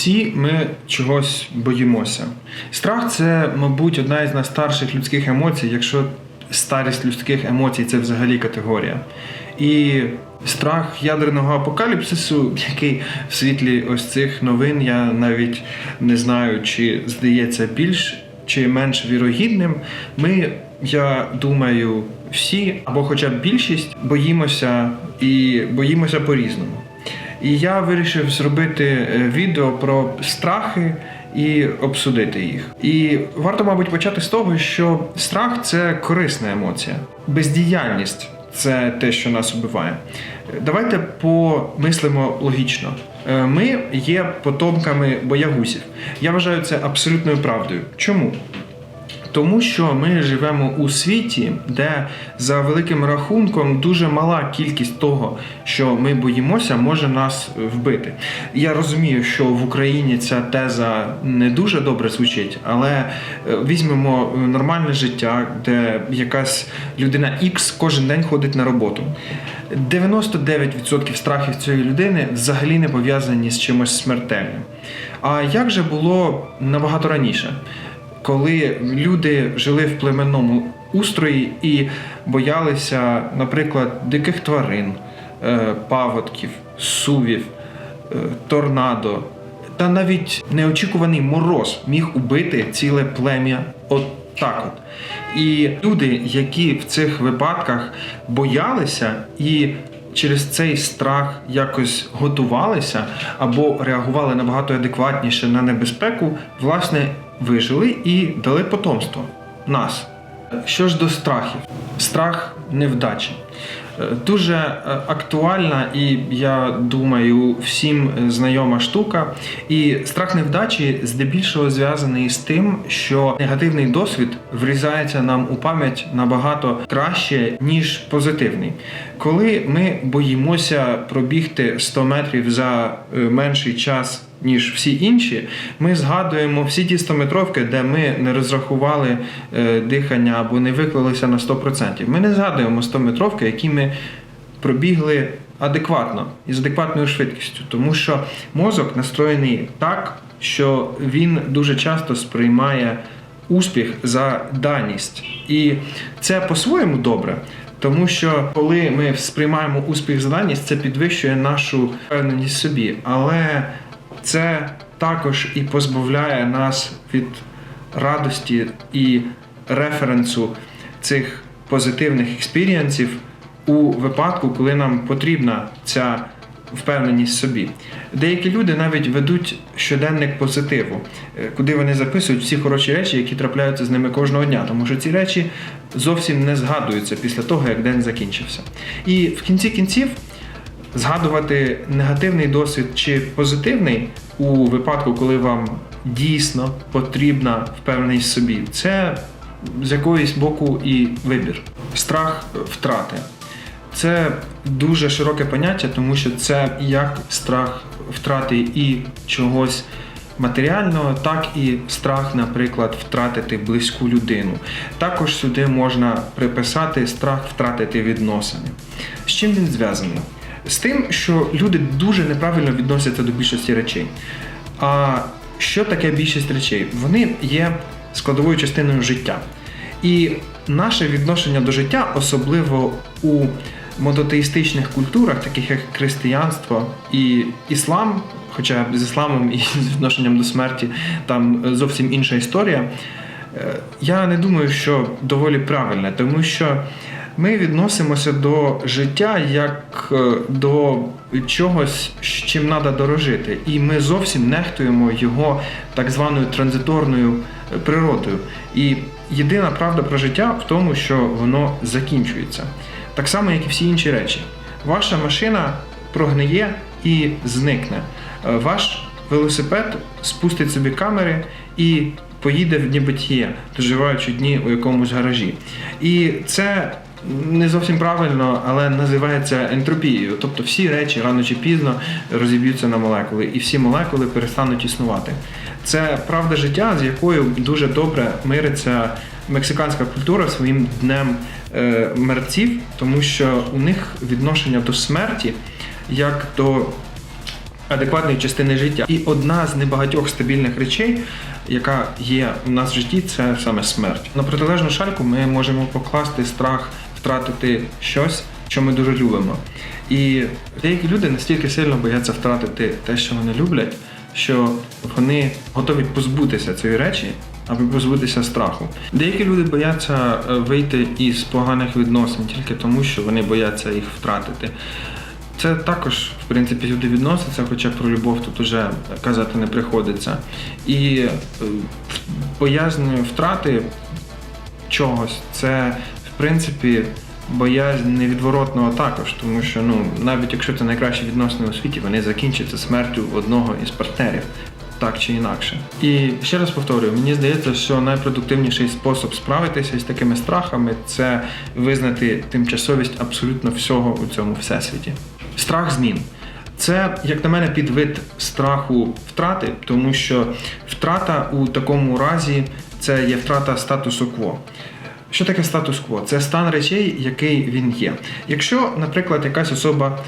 Всі ми чогось боїмося. Страх це, мабуть, одна із найстарших людських емоцій, якщо старість людських емоцій це взагалі категорія. І страх ядерного апокаліпсису, який в світлі ось цих новин я навіть не знаю, чи здається більш чи менш вірогідним, ми, я думаю, всі або хоча б більшість боїмося і боїмося по-різному. І я вирішив зробити е, відео про страхи і обсудити їх. І варто, мабуть, почати з того, що страх це корисна емоція, бездіяльність це те, що нас убиває. Давайте помислимо логічно. Е, Ми є потомками боягузів. Я вважаю це абсолютною правдою. Чому? Тому що ми живемо у світі, де за великим рахунком дуже мала кількість того, що ми боїмося, може нас вбити. Я розумію, що в Україні ця теза не дуже добре звучить, але е, візьмемо нормальне життя, де якась людина X кожен день ходить на роботу. 99% страхів цієї людини взагалі не пов'язані з чимось смертельним. А як же було набагато раніше? Коли люди жили в племенному устрої і боялися, наприклад, диких тварин, е, паводків, сувів, е, торнадо, та навіть неочікуваний мороз міг убити ціле плем'я от так от. І люди, які в цих випадках боялися і через цей страх якось готувалися або реагували набагато адекватніше на небезпеку, власне, вижили і дали потомство нас. Що ж до страхів? Страх невдачі. Дуже е, актуальна і я думаю, всім знайома штука. І страх невдачі здебільшого зв'язаний з тим, що негативний досвід врізається нам у пам'ять набагато краще, ніж позитивний. Коли ми боїмося пробігти 100 метрів за е, менший час ніж всі інші, ми згадуємо всі ті 100-метровки, де ми не розрахували е, дихання або не виклалися на 100%. Ми не згадуємо 100-метровки, які ми пробігли адекватно і з адекватною швидкістю, тому що мозок настроєний так, що він дуже часто сприймає успіх за даність. І це по-своєму добре. Тому що коли ми сприймаємо успіх за даність, це підвищує нашу впевненість в собі. Але це також і позбавляє нас від радості і референсу цих позитивних експірієнсів у випадку, коли нам потрібна ця впевненість в собі. Деякі люди навіть ведуть щоденник позитиву, е, куди вони записують всі хороші речі, які трапляються з ними кожного дня, тому що ці речі зовсім не згадуються після того, як день закінчився. І в кінці кінців згадувати негативний досвід чи позитивний у випадку, коли вам дійсно потрібна впевненість в собі, це з якоїсь боку і вибір. Страх втрати. Це дуже широке поняття, тому що це як страх втрати і чогось матеріального, так і страх, наприклад, втратити близьку людину. Також сюди можна приписати страх втратити відносини. З чим він зв'язаний? З тим, що люди дуже неправильно відносяться до більшості речей. А що таке більшість речей? Вони є складовою частиною життя. І наше відношення до життя, особливо у мототеїстичних культурах, таких як християнство і іслам, хоча з ісламом і з відношенням до смерті там зовсім інша історія. е, Я не думаю, що доволі правильне, тому що ми відносимося до життя як е, до чогось, чим треба дорожити, і ми зовсім нехтуємо його так званою транзиторною е, природою. І єдина правда про життя в тому, що воно закінчується. Так само, як і всі інші речі. Ваша машина прогниє і зникне. Е, Ваш велосипед спустить собі камери і поїде в небитіє, доживаючи дні у якомусь гаражі. І це не зовсім правильно, але називається ентропією. Тобто всі речі рано чи пізно розіб'ються на молекули, і всі молекули перестануть існувати. Це правда життя, з якою дуже добре мириться мексиканська культура своїм днем мерців, тому що у них відношення до смерті як до адекватної частини життя. І одна з небагатьох стабільних речей, яка є у нас в житті, це саме смерть. На протилежну шальку ми можемо покласти страх втратити щось, що ми дуже любимо. І деякі люди настільки сильно бояться втратити те, що вони люблять, що вони готові позбутися цієї речі, аби позбутися страху. Деякі люди бояться е, вийти із поганих відносин тільки тому, що вони бояться їх втратити. Це також, в принципі, люди відносяться, хоча про любов тут уже казати не приходиться. І е, боязнь втрати чогось це, в принципі, боязнь невідворотного також, тому що ну, навіть якщо це найкращі відносини у світі, вони закінчаться смертю одного із партнерів. Так чи інакше. І ще раз повторюю, мені здається, що найпродуктивніший спосіб справитися з такими страхами це визнати тимчасовість абсолютно всього у цьому всесвіті. Страх змін. Це, як на мене, підвид страху втрати, тому що втрата у такому разі це є втрата статусу кво. Що таке статус-кво? Це стан речей, який він є. Якщо, наприклад, якась особа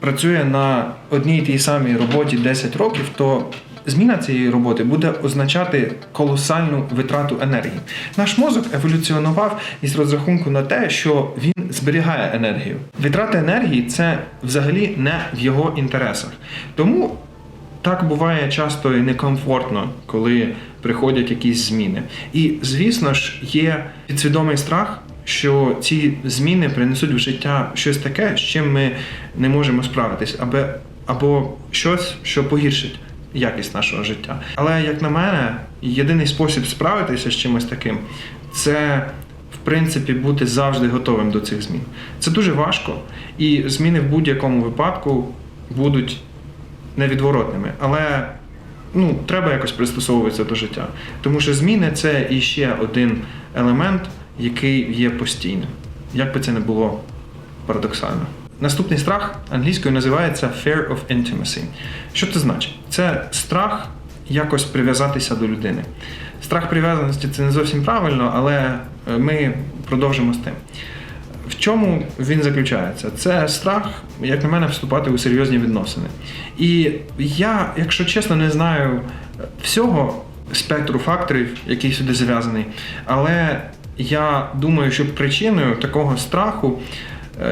працює на одній і тій самій роботі 10 років, то зміна цієї роботи буде означати колосальну витрату енергії. Наш мозок еволюціонував із розрахунку на те, що він зберігає енергію. Витрата енергії це взагалі не в його інтересах. Тому так буває часто і некомфортно, коли приходять якісь зміни. І, звісно ж, є підсвідомий страх, що ці зміни принесуть в життя щось таке, з чим ми не можемо справитись, або, або щось, що погіршить якість нашого життя. Але, як на мене, єдиний спосіб справитися з чимось таким це. В принципі, бути завжди готовим до цих змін. Це дуже важко, і зміни в будь-якому випадку будуть невідворотними. Але ну, треба якось пристосовуватися до життя. Тому що зміни це іще один елемент, який є постійним. Як би це не було парадоксально. Наступний страх англійською називається fear of intimacy. Що це значить? Це страх якось прив'язатися до людини. Страх прив'язаності це не зовсім правильно, але е, ми продовжимо з тим. В чому він заключається? Це страх, як на мене, вступати у серйозні відносини. І я, якщо чесно, не знаю всього спектру факторів, який сюди зв'язаний, але я думаю, що причиною такого страху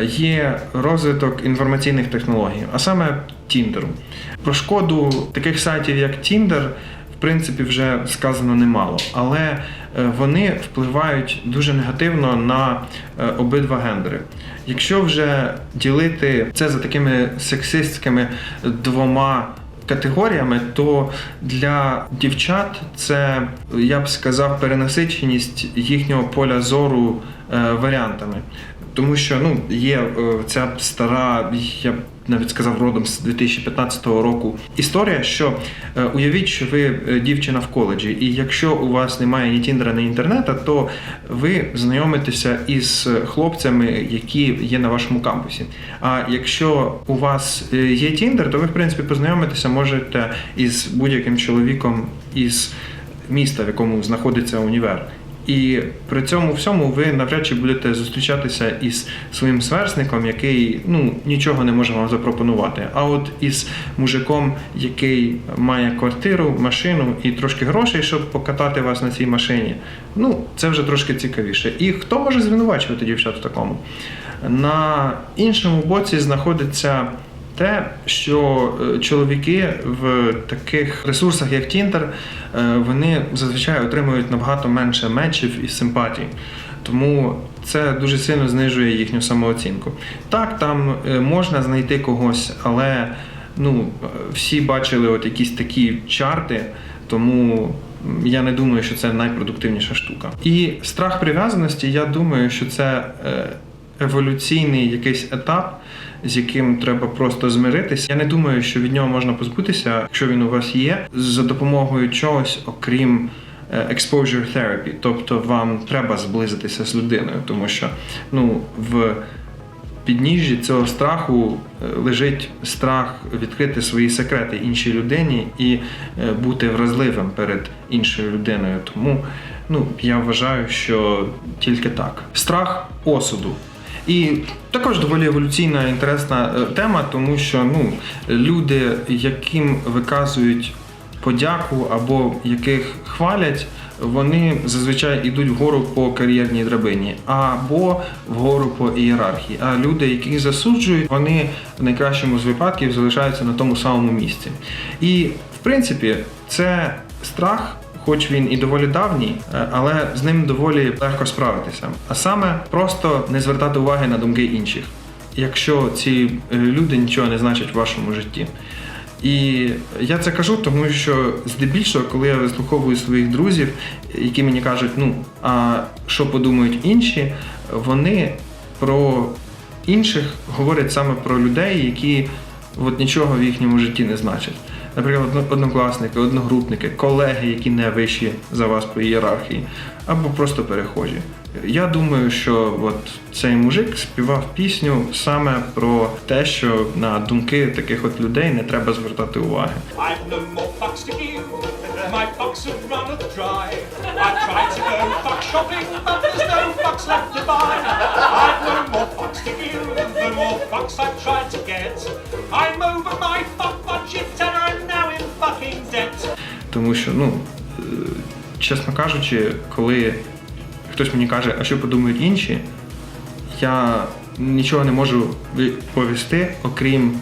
є розвиток інформаційних технологій, а саме Тіндеру. Про шкоду таких сайтів, як Tinder, в принципі, вже сказано немало, але е, вони впливають дуже негативно на е, обидва гендери. Якщо вже ділити це за такими сексистськими двома категоріями, то для дівчат це, я б сказав, перенасиченість їхнього поля зору е, варіантами. Тому що ну, є е, ця стара, я б навіть сказав родом з 2015 року історія, що е, уявіть, що ви е, дівчина в коледжі, і якщо у вас немає ні Тіндера, ні інтернету, то ви знайомитеся із хлопцями, які є на вашому кампусі. А якщо у вас є Тіндер, то ви в принципі познайомитися можете із будь-яким чоловіком із міста, в якому знаходиться універ. І при цьому всьому ви навряд чи будете зустрічатися із своїм сверстником, який ну нічого не може вам запропонувати. А от із мужиком, який має квартиру, машину і трошки грошей, щоб покатати вас на цій машині, ну це вже трошки цікавіше. І хто може звинувачувати дівчат в такому? На іншому боці знаходиться те, що е, чоловіки в таких ресурсах, як Tinder, е, вони зазвичай отримують набагато менше мечів і симпатій. Тому це дуже сильно знижує їхню самооцінку. Так, там е, можна знайти когось, але ну, всі бачили от якісь такі чарти, тому я не думаю, що це найпродуктивніша штука. І страх прив'язаності, я думаю, що це еволюційний якийсь етап, з яким треба просто змиритися. Я не думаю, що від нього можна позбутися, якщо він у вас є, за допомогою чогось, окрім е, exposure therapy. Тобто вам треба зблизитися з людиною, тому що ну, в підніжжі цього страху е, лежить страх відкрити свої секрети іншій людині і е, бути вразливим перед іншою людиною. Тому ну, я вважаю, що тільки так. Страх осуду. І також доволі еволюційна інтересна е, тема, тому що ну, люди, яким виказують подяку або яких хвалять, вони зазвичай йдуть вгору по кар'єрній драбині або вгору по ієрархії. А люди, яких засуджують, вони в найкращому з випадків залишаються на тому самому місці. І в принципі, це страх. Хоч він і доволі давній, е, але з ним доволі легко справитися. А саме просто не звертати уваги на думки інших, якщо ці е, люди нічого не значать в вашому житті. І я це кажу, тому що здебільшого, коли я вислуховую своїх друзів, які мені кажуть, ну а що подумають інші, вони про інших говорять саме про людей, які от нічого в їхньому житті не значать. Наприклад, однокласники, одногрупники, колеги, які не вищі за вас по ієрархії, або просто перехожі. Я думаю, що от цей мужик співав пісню саме про те, що на думки таких от людей не треба звертати уваги. I'm over my fuck budget and I'm Тому що, ну, е, чесно кажучи, коли хтось мені каже, а що подумають інші, я нічого не можу відповісти, окрім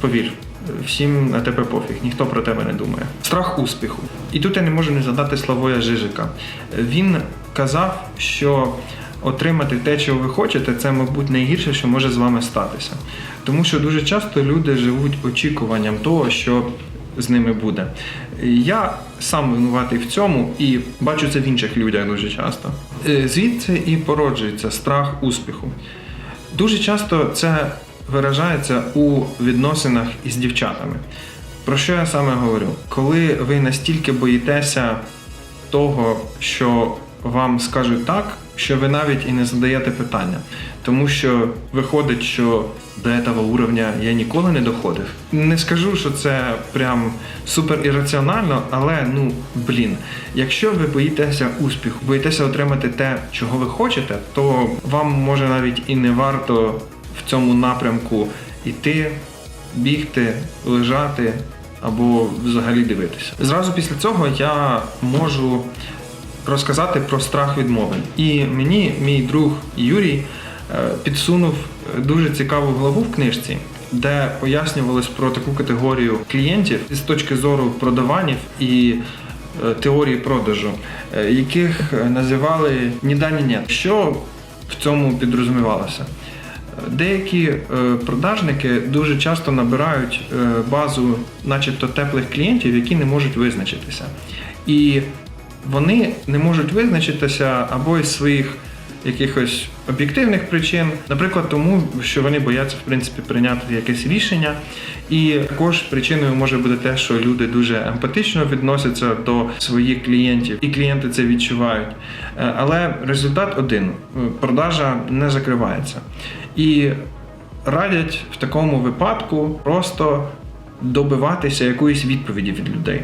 повір. Всім на тебе пофіг, ніхто про тебе не думає. Страх успіху. І тут я не можу не згадати Славоя Жижика. Він казав, що отримати те, чого ви хочете, це, мабуть, найгірше, що може з вами статися. Тому що дуже часто люди живуть очікуванням того, що з ними буде. Я сам винуватий в цьому і бачу це в інших людях дуже часто. Е, Звідси і породжується страх успіху. Дуже часто це виражається у відносинах із дівчатами. Про що я саме говорю? Коли ви настільки боїтеся того, що вам скажуть так, що ви навіть і не задаєте питання. Тому що виходить, що до цього уровня я ніколи не доходив. Не скажу, що це прям супер ірраціонально, але ну блін, якщо ви боїтеся успіху, боїтеся отримати те, чого ви хочете, то вам може навіть і не варто в цьому напрямку йти, бігти, лежати або взагалі дивитися. Зразу після цього я можу розказати про страх відмови. І мені мій друг Юрій е, підсунув дуже цікаву главу в книжці, де пояснювалось про таку категорію клієнтів з точки зору продаванів і е, теорії продажу, е, яких називали «ні да, ні нет». Що в цьому підрозумівалося? Деякі е, продажники дуже часто набирають е, базу, начебто теплих клієнтів, які не можуть визначитися. І вони не можуть визначитися або із своїх якихось об'єктивних причин, наприклад, тому що вони бояться в принципі прийняти якесь рішення. І також причиною може бути те, що люди дуже емпатично відносяться до своїх клієнтів, і клієнти це відчувають. Е, Але результат один: продажа не закривається. І радять в такому випадку просто добиватися якоїсь відповіді від людей.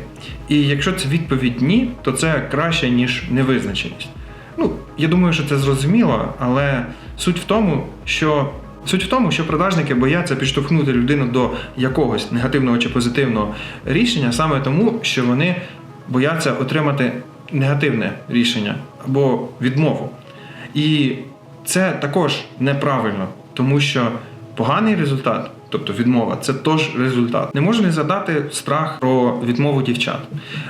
І якщо це відповідь ні, то це краще, ніж невизначеність. Ну, я думаю, що це зрозуміло, але суть в тому, що суть в тому, що продажники бояться підштовхнути людину до якогось негативного чи позитивного рішення саме тому, що вони бояться отримати негативне рішення або відмову. І це також неправильно, тому що поганий результат, тобто відмова, це теж результат. Не можу не згадати страх про відмову дівчат,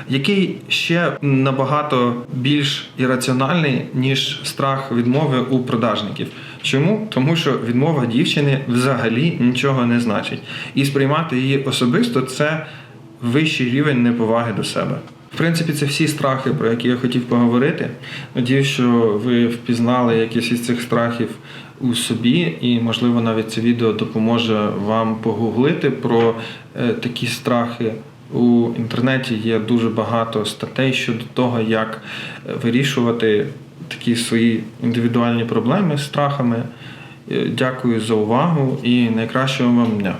який ще набагато більш ірраціональний, ніж страх відмови у продажників. Чому? Тому що відмова дівчини взагалі нічого не значить. І сприймати її особисто це вищий рівень неповаги до себе. В принципі, це всі страхи, про які я хотів поговорити. Надіюсь, що ви впізнали якісь із цих страхів у собі, і, можливо, навіть це відео допоможе вам погуглити про е, такі страхи. У інтернеті є дуже багато статей щодо того, як е, вирішувати такі свої індивідуальні проблеми з страхами. Е, Дякую за увагу і найкращого вам дня.